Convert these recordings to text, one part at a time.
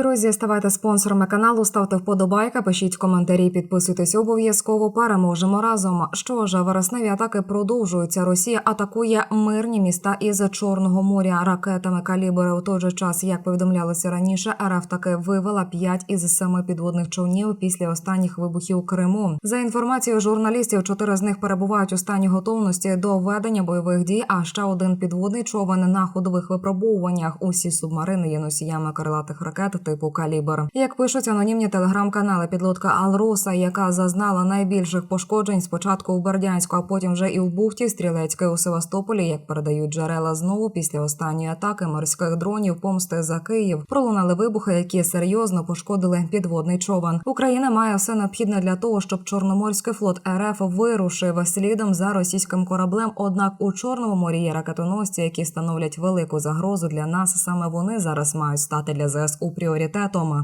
Друзі, ставайте спонсорами каналу, ставте вподобайка, пишіть коментарі, підписуйтесь обов'язково. Переможемо разом. Що ж, вересневі атаки продовжуються. Росія атакує мирні міста із Чорного моря ракетами калібри. У той же час, як повідомлялося раніше, РФ таки вивела 5 із 7 підводних човнів після останніх вибухів Криму. За інформацією журналістів, чотири з них перебувають у стані готовності до ведення бойових дій. А ще один підводний човен на ходових випробовуваннях. Усі субмарини є носіями крилатих ракет типу калібр. Як пишуть анонімні телеграм-канали, підлодка Алроса, яка зазнала найбільших пошкоджень спочатку у Бердянську, а потім вже і в бухті Стрілецької у Севастополі, як передають джерела знову після останньої атаки морських дронів помсти за Київ. Пролунали вибухи, які серйозно пошкодили підводний човен. Україна має все необхідне для того, щоб Чорноморський флот РФ вирушив слідом за російським кораблем. Однак у Чорному морі є ракетоносці, які становлять велику загрозу для нас. Саме вони зараз мають стати для ЗСУ пріоритетом.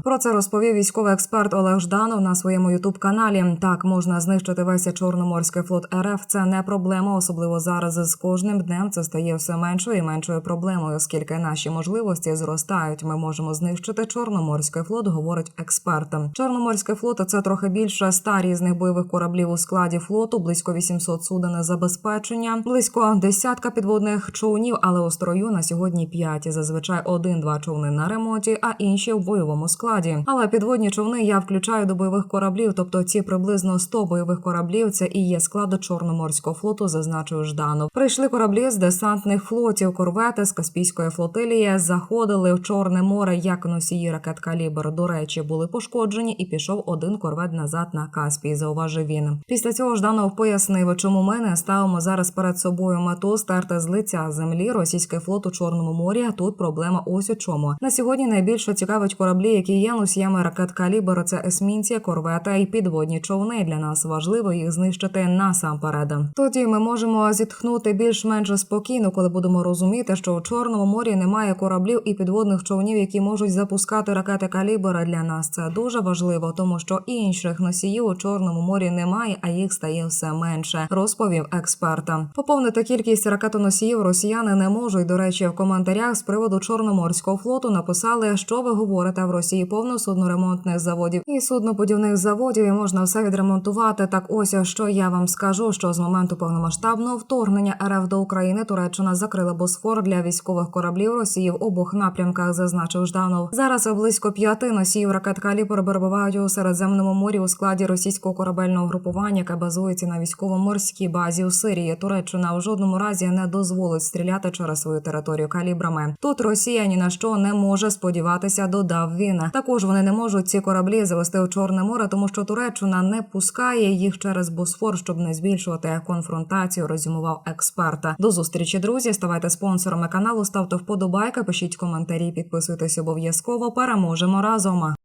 Про це розповів військовий експерт Олег Жданов на своєму ютуб каналі. Так можна знищити весь Чорноморський флот РФ. Це не проблема, особливо зараз. З кожним днем це стає все меншою і меншою проблемою, оскільки наші можливості зростають. Ми можемо знищити Чорноморський флот, говорить експерт. Чорноморський флот це трохи більше ста різних бойових кораблів у складі флоту, близько 800 суден забезпечення, близько десятка підводних човнів, але у строю на сьогодні п'ять. Зазвичай один-два човни на ремонті, а інші в бойовому складі. Але підводні човни я включаю до бойових кораблів, тобто ці приблизно 100 бойових кораблів. Це і є склад Чорноморського флоту, зазначив Жданов. Прийшли кораблі з десантних флотів, корвети з Каспійської флотилії, заходили в Чорне море як носії ракет калібр. До речі, були пошкоджені, і пішов один корвет назад на Каспій. Зауважив він. Після цього Жданов пояснив, чому ми не ставимо зараз перед собою мету стерти з лиця землі російський флот у Чорному морі. Тут проблема ось у чому. На сьогодні найбільше цікавить кораблі, які є носіями ракет калібр. Це есмінці, корвета і підводні човни. Для нас важливо їх знищити насамперед. Тоді ми можемо зітхнути більш-менш спокійно, коли будемо розуміти, що у Чорному морі немає кораблів і підводних човнів, які можуть запускати ракети калібра. Для нас це дуже важливо, тому що інших носіїв у Чорному морі немає, а їх стає все менше. Розповів експерта. Поповнити кількість ракетоносіїв росіяни не можуть. До речі, в коментарях з приводу Чорноморського флоту написали, що ви говорите в Росії повно судноремонтних заводів і суднобудівних заводів, і можна все відремонтувати. Так ось що я вам скажу, що з моменту повномасштабного вторгнення РФ до України Туреччина закрила Босфор для військових кораблів Росії в обох напрямках, зазначив Жданов. Зараз близько п'яти носіїв ракет «Калібр» перебувають у Середземному морі у складі російського корабельного групування, яке базується на військово-морській базі у Сирії. Туреччина у жодному разі не дозволить стріляти через свою територію калібрами. Тут Росія ні на що не може сподіватися. Додав він. Також вони не можуть ці кораблі завести у Чорне море, тому що Туреччина не пускає їх через Босфор, щоб не збільшувати конфронтацію. Розумував експерта. До зустрічі, друзі. Ставайте спонсорами каналу, ставте вподобайки, пишіть коментарі, підписуйтесь обов'язково. Переможемо разом.